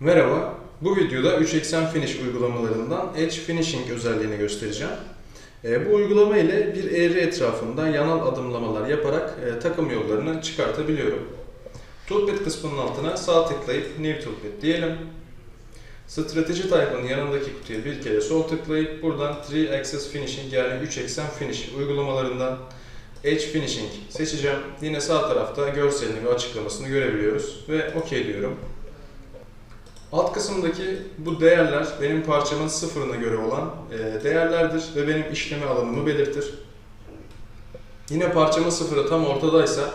Merhaba, bu videoda 3 eksen finish uygulamalarından Edge Finishing özelliğini göstereceğim. E, bu uygulama ile bir eğri etrafında yanal adımlamalar yaparak e, takım yollarını çıkartabiliyorum. Toolpad kısmının altına sağ tıklayıp New Toolpad diyelim. Strateji type'ın yanındaki kutuya bir kere sol tıklayıp buradan 3 Axis Finishing yani 3 eksen finish uygulamalarından Edge Finishing seçeceğim. Yine sağ tarafta görselini ve açıklamasını görebiliyoruz ve OK diyorum. Alt kısımdaki bu değerler benim parçamın sıfırına göre olan e, değerlerdir ve benim işleme alanımı belirtir. Yine parçamın sıfırı tam ortadaysa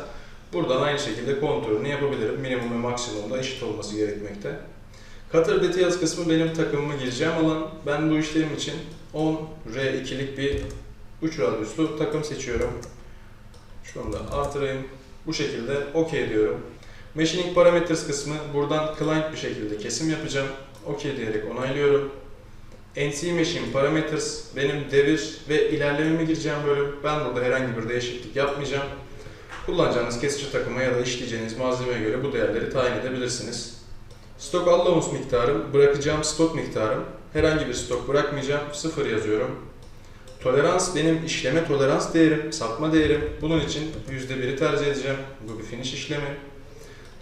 buradan aynı şekilde kontrolünü yapabilirim. Minimum ve maksimumda eşit olması gerekmekte. Cutter Details kısmı benim takımıma gireceğim alan. Ben bu işlem için 10 R2'lik bir 3 radyuslu takım seçiyorum. Şunu da artırayım. Bu şekilde OK diyorum. Machining Parameters kısmı buradan client bir şekilde kesim yapacağım. OK diyerek onaylıyorum. NC Machine Parameters benim devir ve ilerlememi gireceğim bölüm. Ben burada herhangi bir değişiklik yapmayacağım. Kullanacağınız kesici takıma ya da işleyeceğiniz malzemeye göre bu değerleri tayin edebilirsiniz. Stok allowance miktarım, bırakacağım stok miktarım. Herhangi bir stok bırakmayacağım, sıfır yazıyorum. Tolerans benim işleme tolerans değerim, sapma değerim. Bunun için %1'i tercih edeceğim. Bu bir finish işlemi.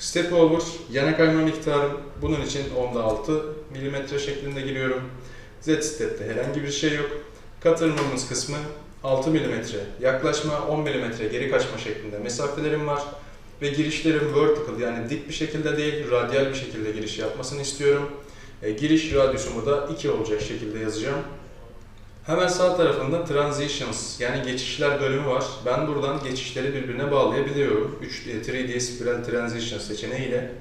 Step over, yana kayma miktarım. Bunun için onda 6 mm şeklinde giriyorum. Z step'te herhangi bir şey yok. Katırmamız kısmı 6 mm yaklaşma, 10 mm geri kaçma şeklinde mesafelerim var. Ve girişlerim vertical yani dik bir şekilde değil, radyal bir şekilde giriş yapmasını istiyorum. E, giriş radyusumu da 2 olacak şekilde yazacağım. Hemen sağ tarafında Transitions yani geçişler bölümü var. Ben buradan geçişleri birbirine bağlayabiliyorum. 3 3D Spiral Transition seçeneğiyle.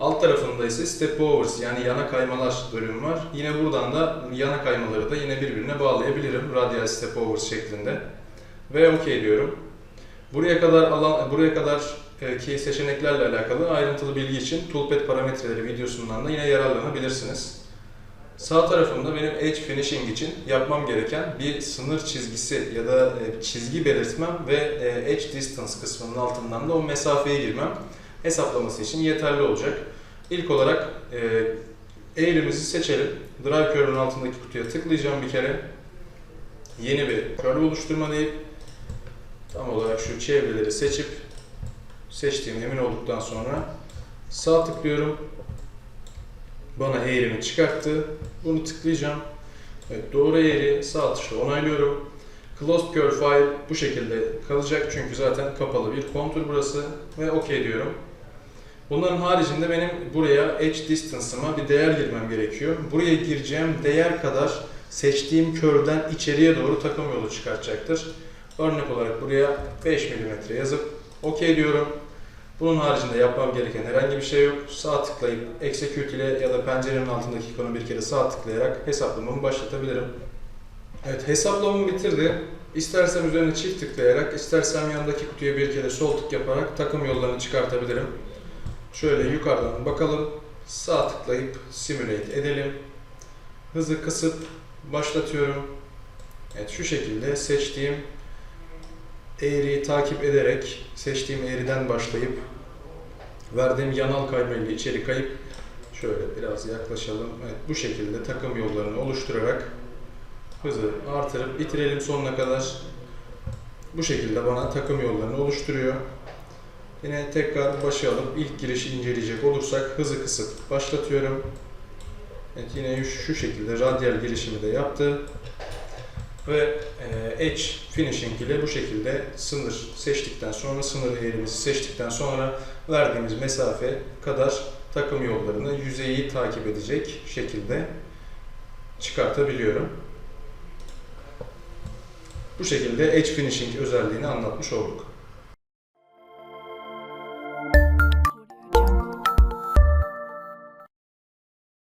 Alt tarafında ise Step Overs yani yana kaymalar bölümü var. Yine buradan da yana kaymaları da yine birbirine bağlayabilirim. Radial Step Overs şeklinde. Ve OK diyorum. Buraya kadar alan buraya kadar e, ki seçeneklerle alakalı ayrıntılı bilgi için Toolpad parametreleri videosundan da yine yararlanabilirsiniz. Sağ tarafımda benim Edge Finishing için yapmam gereken bir sınır çizgisi ya da e, çizgi belirtmem ve e, Edge Distance kısmının altından da o mesafeye girmem hesaplaması için yeterli olacak. İlk olarak e, eğrimizi seçelim. Drive Curve'ün altındaki kutuya tıklayacağım bir kere. Yeni bir curve oluşturma deyip tam olarak şu çevreleri seçip seçtiğim emin olduktan sonra sağ tıklıyorum. Bana eğrimi çıkarttı. Bunu tıklayacağım. Evet, doğru eğri sağ tuşla onaylıyorum. Closed Curve File bu şekilde kalacak çünkü zaten kapalı bir kontur burası ve OK diyorum. Bunların haricinde benim buraya Edge Distance'ıma bir değer girmem gerekiyor. Buraya gireceğim değer kadar seçtiğim körden içeriye doğru takım yolu çıkartacaktır. Örnek olarak buraya 5 mm yazıp OK diyorum. Bunun haricinde yapmam gereken herhangi bir şey yok. Sağ tıklayıp Execute ile ya da pencerenin altındaki ikonu bir kere sağ tıklayarak hesaplamamı başlatabilirim. Evet hesaplamamı bitirdi. İstersem üzerine çift tıklayarak, istersem yanındaki kutuya bir kere sol tık yaparak takım yollarını çıkartabilirim. Şöyle yukarıdan bakalım. Sağ tıklayıp simulate edelim. Hızı kısıp başlatıyorum. Evet şu şekilde seçtiğim eğriyi takip ederek seçtiğim eğriden başlayıp verdiğim yanal kaymayla içeri kayıp şöyle biraz yaklaşalım. Evet, bu şekilde takım yollarını oluşturarak hızı artırıp bitirelim sonuna kadar. Bu şekilde bana takım yollarını oluşturuyor. Yine tekrar başa alıp ilk girişi inceleyecek olursak hızı kısıp başlatıyorum. Evet yine şu şekilde radyal girişimi de yaptı ve Edge Finishing ile bu şekilde sınır seçtikten sonra, sınır eğrimizi seçtikten sonra verdiğimiz mesafe kadar takım yollarını yüzeyi takip edecek şekilde çıkartabiliyorum. Bu şekilde Edge Finishing özelliğini anlatmış olduk.